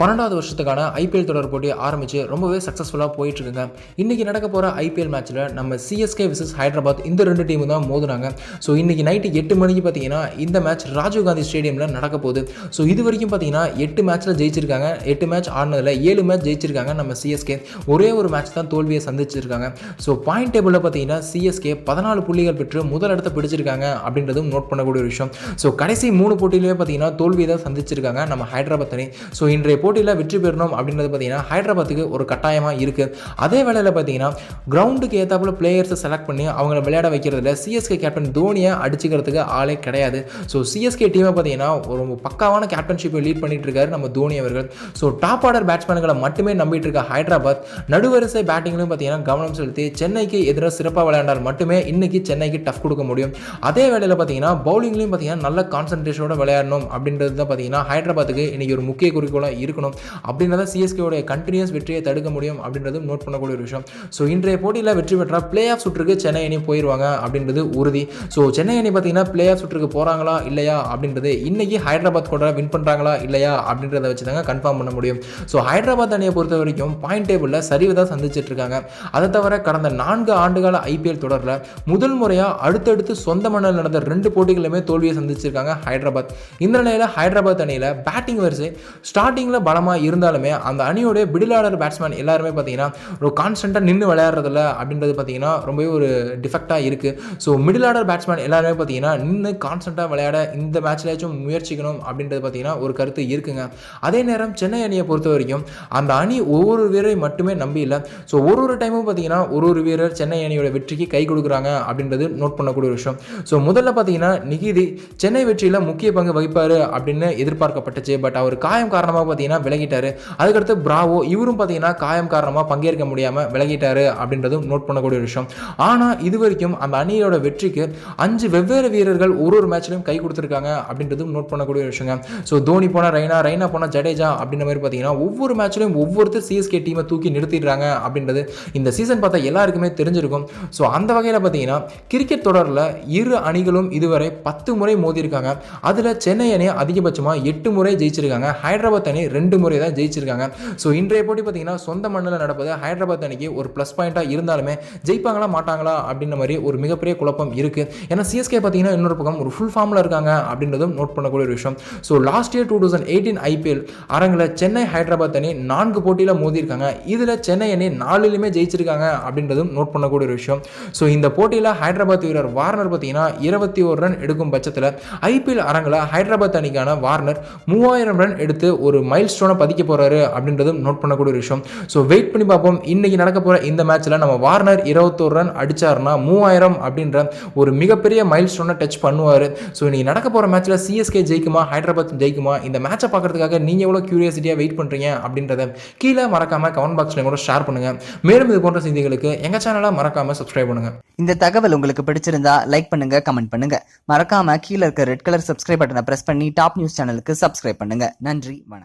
பன்னெண்டாவது வருஷத்துக்கான ஐபிஎல் தொடர் போட்டி ஆரம்பித்து ரொம்பவே சக்ஸஸ்ஃபுல்லாக போயிட்டு இருக்குங்க இன்றைக்கி நடக்க போகிற ஐபிஎல் மேட்ச்சில் நம்ம சிஎஸ்கே விசஸ் ஹைதராபாத் இந்த ரெண்டு டீமும் தான் மோதுனாங்க. ஸோ இன்றைக்கி நைட்டு எட்டு மணிக்கு பார்த்தீங்கன்னா இந்த மேட்ச் ராஜீவ் காந்தி ஸ்டேடியமில் நடக்க போகுது. ஸோ இது வரைக்கும் பார்த்தீங்கன்னா எட்டு மேட்ச்சில் ஜெயிச்சிருக்காங்க. எட்டு மேட்ச் ஆடினதில் ஏழு மேட்ச் ஜெயிச்சிருக்காங்க நம்ம சிஎஸ்கே ஒரே ஒரு மேட்ச் தான் தோல்வியை சந்திச்சிருக்காங்க. ஸோ பாயிண்ட் டேபிளில் பார்த்தீங்கன்னா சிஎஸ்கே பதினாலு புள்ளிகள் பெற்று முதல் இடத்தை பிடிச்சிருக்காங்க அப்படின்றதும் நோட் பண்ணக்கூடிய ஒரு விஷயம். ஸோ கடைசி மூணு போட்டியிலேயே பார்த்தீங்கன்னா தோல்வியை தான் சந்திச்சிருக்காங்க நம்ம ஹைதராபாத் அணி. ஸோ இன்றைய போட்டியில் வெற்றி பெறணும் அப்படின்றது பார்த்தீங்கன்னா ஹைதராபாத்துக்கு ஒரு கட்டாயமாக இருக்குது அதே வேளையில் பார்த்தீங்கன்னா கிரவுண்டுக்கு ஏற்றாப்புல பிளேயர்ஸை செலக்ட் பண்ணி அவங்கள விளையாட வைக்கிறதுல சிஎஸ்கே கேப்டன் தோனியை அடிச்சுக்கிறதுக்கு ஆளே கிடையாது. ஸோ சிஎஸ்கே டீமை பார்த்தீங்கன்னா ஒரு பக்காவான கேப்டன்ஷிப்பை லீட் பண்ணிட்டு இருக்காரு நம்ம தோனி அவர்கள். ஸோ டாப் ஆர்டர் பேட்ஸ்மேன்களை மட்டுமே நம்பிட்டு இருக்க ஹைதராபாத் நடுவரிசை பேட்டிங்லையும் பார்த்தீங்கன்னா கவனம் செலுத்தி சென்னைக்கு எதிராக சிறப்பாக விளையாண்டால் மட்டுமே இன்னைக்கு சென்னைக்கு டஃப் கொடுக்க முடியும். அதே வேளையில் பார்த்தீங்கன்னா பவுலிங்லையும் பார்த்தீங்கன்னா நல்ல கான்சன்ட்ரேஷனோட விளையாடணும் அப்படின்றது தான் பார்த்தீங்கன்னா ஹைதராபாத்துக்கு இன்னைக்கு ஒரு முக்கிய குறிக்கோளாக இருக்கணும் அப்படின்றத சிஎஸ்கேவுடைய கண்டினியூஸ் வெற்றியை தடுக்க முடியும் அப்படின்றதும் நோட் பண்ணக்கூடிய ஒரு விஷயம். ஸோ இன்றைய போட்டியில் வெற்றி பெற்றால் பிளே ஆஃப் சுற்றுக்கு சென்னை அணி போயிடுவாங்க அப்படின்றது உறுதி. ஸோ சென்னை அணி பார்த்தீங்கன்னா பிளே ஆஃப் சுற்றுக்கு போகிறாங்களா இல்லையா அப்படின்றது இன்னைக்கு ஹைதராபாத் கூட வின் பண்ணுறாங்களா இல்லையா அப்படின்றத வச்சு தாங்க கன்ஃபார்ம் பண்ண முடியும். ஸோ ஹைதராபாத் அணியை பொறுத்த வரைக்கும் பாயிண்ட் டேபிளில் சரிவு தான் சந்திச்சிட்டு இருக்காங்க. அதை தவிர கடந்த நான்கு ஆண்டுகால ஐபிஎல் தொடரில் முதல் முறையாக அடுத்தடுத்து சொந்த மண்ணில் நடந்த ரெண்டு போட்டிகளுமே தோல்வியை சந்திச்சிருக்காங்க ஹைதராபாத். இந்த நிலையில் ஹைதராபாத் அணியில் பேட்டிங் வரிசை ஸ்டார்டிங்கில் பலமாக இருந்தாலுமே அந்த அணியோடைய பிடிலாளர் பேட்ஸ்மேன் எல்லாருமே பார்த்தீங்கன்னா ஒரு கான்ஸ்டண்ட்டாக நின்று விளையாடுறதில்ல அப்படின்றது பார்த்தீங்கன்னா ரொம்பவே ஒரு டிஃபெக்டாக இருக்குது ஸோ மிடில் ஆர்டர் பேட்ஸ்மேன் எல்லாருமே பார்த்தீங்கன்னா நின்று கான்ஸ்டண்ட்டாக விளையாட இந்த மேட்ச்லேயாச்சும் முயற்சிக்கணும் அப்படின்றது பார்த்தீங்கன்னா ஒரு கருத்து இருக்குங்க. அதே நேரம் சென்னை அணியை பொறுத்த வரைக்கும் அந்த அணி ஒவ்வொரு வீரரை மட்டுமே நம்பி இல்லை. ஸோ ஒரு ஒரு டைமும் பார்த்தீங்கன்னா ஒரு ஒரு வீரர் சென்னை அணியோட வெற்றிக்கு கை கொடுக்குறாங்க அப்படின்றது நோட் பண்ணக்கூடிய ஒரு விஷயம். ஸோ முதல்ல பார்த்தீங்கன்னா நிகிதி சென்னை வெற்றியில் முக்கிய பங்கு வகிப்பார் அப்படின்னு எதிர்பார்க்கப்பட்டுச்சு. பட் அவர் காயம் காரணமாக பார்த்தீங்கன்னா விலகிட்டாரு. அதுக்கடுத்து பிராவோ இவரும் பார்த்தீங்கன்னா காயம் காரணமாக பங்கேற்க முடியாமல் விலகிட்டாரு அப்படின்றதும் நோட் பண்ணக்கூடிய ஒரு விஷயம். ஆனால் இது வரைக்கும் அந்த அணியோட வெற்றிக்கு அஞ்சு வெவ்வேறு வீரர்கள் ஒரு ஒரு மேட்ச்லையும் கை கொடுத்துருக்காங்க அப்படின்றதும் நோட் பண்ணக்கூடிய விஷயங்க. ஸோ தோனி போனால் ரைனா ரைனா போனால் ஜடேஜா அப்படின்ற மாதிரி பார்த்தீங்கன்னா ஒவ்வொரு மேட்ச்லையும் ஒவ்வொருத்தர் சிஎஸ்கே டீமை தூக்கி நிறுத்திடுறாங்க அப்படின்றது இந்த சீசன் பார்த்தா எல்லாருக்குமே தெரிஞ்சிருக்கும். ஸோ அந்த வகையில் பார்த்தீங்கன்னா கிரிக்கெட் தொடரில் இரு அணிகளும் இதுவரை பத்து முறை மோதியிருக்காங்க. அதில் சென்னை அணி அதிகபட்சமாக எட்டு முறை ஜெயிச்சிருக்காங்க. ஹைதராபாத் அணி ரெண்டு முறை தான் ஜெயிச்சிருக்காங்க. ஸோ இன்றைய போட்டி பார்த்தீங்கன்னா சொந்த மண்ணில் நடப்பது ஹைதராபாத் அணிக்கு ஒரு ப்ளஸ் பாயிண்ட்டாக இருந்தாலுமே ஜெயிப்பாங்களா மாட்டாங்களா அப்படின்ற மாதிரி ஒரு மிகப்பெரிய குழப்பம் இருக்குது ஏன்னா சிஎஸ்கே பார்த்தீங்கன்னா இன்னொரு பக்கம் ஒரு ஃபுல் ஃபார்மில் இருக்காங்க அப்படின்றதும் நோட் பண்ணக்கூடிய ஒரு விஷயம். So last year two thousand eighteen IPL அரங்கில் சென்னை ஹைதராபாத் அணி நான்கு போட்டியில் மோதியிருக்காங்க. இதில் சென்னை அணி நாலுலையுமே ஜெயிச்சிருக்காங்க அப்படின்றதும் நோட் பண்ணக்கூடிய ஒரு விஷயம். ஸோ இந்த போட்டியில் ஹைதராபாத் வீரர் வார்னர் பார்த்தீங்கன்னா இருபத்தி ஒரு ரன் எடுக்கும் பட்சத்தில் ஐபிஎல் அரங்கில் ஹைதராபாத் அணிக்கான வார்னர் மூவாயிரம் ரன் எடுத்து ஒரு மைல் ஸ்டோனை பதிக்க போகிறாரு அப்படின்றதும் நோட் பண்ணக்கூடிய ஒரு விஷயம். ஸோ வெயிட் பண்ணி பார்ப்போம். இன்னைக்கு நடக்க போகிற இந்த மேட்ச்சில் நம்ம வார்னர் இருபத்தோரு ரன் அடிச்சாருன்னா மூவாயிரம் அப்படின்ற ஒரு மிகப்பெரிய மைல் ஸ்டோனை டச் பண்ணுவார். ஸோ இன்னைக்கு நடக்க போகிற மேட்ச்சில் சிஎஸ்கே ஜெயிக்குமா ஹைதராபாத் ஜெயிக்குமா இந்த மேட்சை பார்க்கறதுக்காக நீங்கள் எவ்வளோ க்யூரியாசிட்டியாக வெயிட் பண்ணுறீங்க அப்படின்றத கீழே மறக்காமல் கமெண்ட் பாக்ஸில் கூட ஷேர் பண்ணுங்கள் மேலும் இது போன்ற செய்திகளுக்கு எங்கள் சேனலை மறக்காமல் சப்ஸ்கிரைப் பண்ணுங்கள் இந்த தகவல் உங்களுக்கு பிடிச்சிருந்தா லைக் பண்ணுங்க கமெண்ட் பண்ணுங்க. மறக்காம கீழே இருக்க ரெட் கலர் சப்ஸ்கிரைப் பட்டனை ப்ரெஸ் பண்ணி டாப் நியூஸ் சேனலுக்கு சப்ஸ்கிரைப் பண்ணுங்க. நன்றி வணக்கம்.